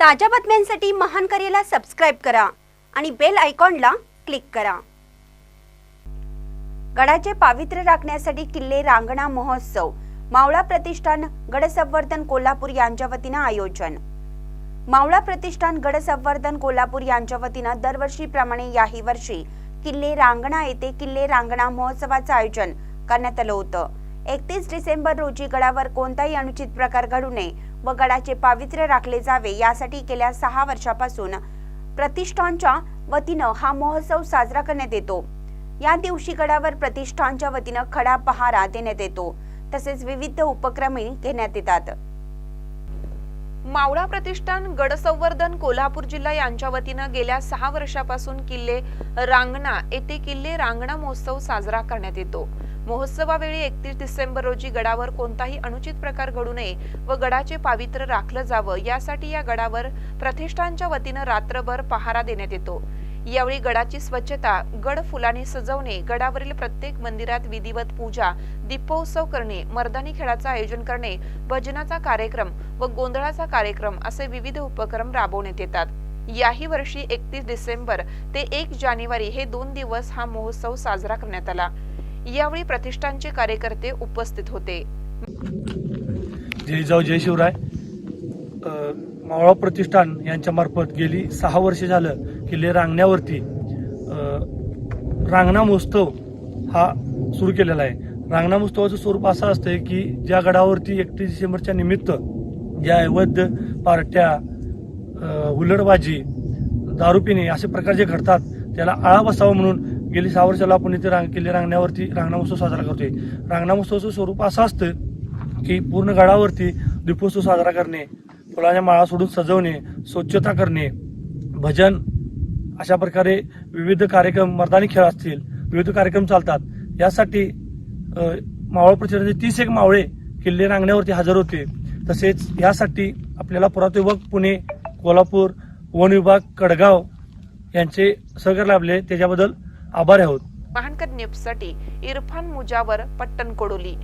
ताज्या बातम्यांसाठी महान करेला सबस्क्राईब करा आणि बेल आयकॉनला क्लिक करा. गडाचे पावित्र्य राखण्यासाठी किल्ले रांगणा महोत्सव मावळा प्रतिष्ठान गडसंवर्धन कोल्हापूर यांच्या वतीनं आयोजन. मावळा प्रतिष्ठान गडसंवर्धन कोल्हापूर यांच्या वतीनं दरवर्षीप्रमाणे याही वर्षी किल्ले रांगणा येथे किल्ले रांगणा महोत्सवाचं आयोजन करण्यात आलं होतं. एकतीस डिसेंबर रोजी गडावर कोणताही अनुचित प्रकार घडू नये व गडाचे पावित्र्य राखले जावे यासाठी गेल्या सहा वर्षापासून प्रतिष्ठानच्या वतीनं हा महोत्सव साजरा करण्यात येतो. या दिवशी गडावर प्रतिष्ठानच्या वतीनं खडा पहारा देण्यात येतो. तसेच विविध उपक्रमही घेण्यात येतात. मावळा प्रतिष्ठान गडसंवर्धन कोल्हापूर जिल्हा यांच्या वतीनं गेल्या सहा वर्षापासून किल्ले रांगणा येथे किल्ले रांगणा महोत्सव साजरा करण्यात येतो. महोत्सवावेळी एकतीस डिसेंबर रोजी गडावर कोणताही अनुचित प्रकार घडू नये व गडाचे पावित्र्य राखलं जावं यासाठी या गडावर प्रतिष्ठानच्या वतीनं रात्रभर पहारा देण्यात येतो. यावेळी गडाची स्वच्छता गड फुलाने सजवणे गडावरील प्रत्येक मंदिरात विधिवत पूजा दीपोत्सव करणे मर्दानी खेळाचं आयोजन करणे भजनाचा कार्यक्रम व गोंधळाचा कार्यक्रम असे विविध उपक्रम राबवण्यात येतात. याही वर्षी एकतीस डिसेंबर ते एक जानेवारी हे दोन दिवस हा महोत्सव साजरा करण्यात आला. यावेळी प्रतिष्ठानचे कार्यकर्ते उपस्थित होते. जय जाऊ जय शिवराय. मावळा प्रतिष्ठान यांच्या मार्फत गेली सहा वर्ष झालं किल्ले रांगण्यावरती रांगणा महोत्सव हा सुरू केलेला आहे. रांगणा महोत्सवाचं स्वरूप असं असतं की ज्या गडावरती एकतीस डिसेंबरच्या निमित्त ज्या अवैध पार्ट्या हुलडबाजी दारू पिणे असे प्रकार जे घडतात त्याला आळा बसावा म्हणून गेली सहा वर्षाला आपण इथे रांग किल्ले रांगण्यावरती रांगणा महोत्सव साजरा करतोय. रांगणा महोत्सवाचं स्वरूप असं असतं की पूर्ण गडावरती दीपोत्सव साजरा करणे फुलाच्या माळा सोडून सजवणे स्वच्छता करणे भजन अशा प्रकारे विविध कार्यक्रम मर्दानी खेळ असतील विविध कार्यक्रम चालतात. यासाठी मावळ प्रतिष्ठानचे तीस एक मावळे किल्ले रांगण्यावरती हजर होते. तसेच यासाठी आपल्याला पुरातत्व विभाग पुणे कोल्हापूर वन विभाग कडगाव यांचे सहकार्य लाभले. त्याच्याबद्दल आभार आहोत. महानकर न्यूजसाठी इरफान मुजावर पट्टण कोडोली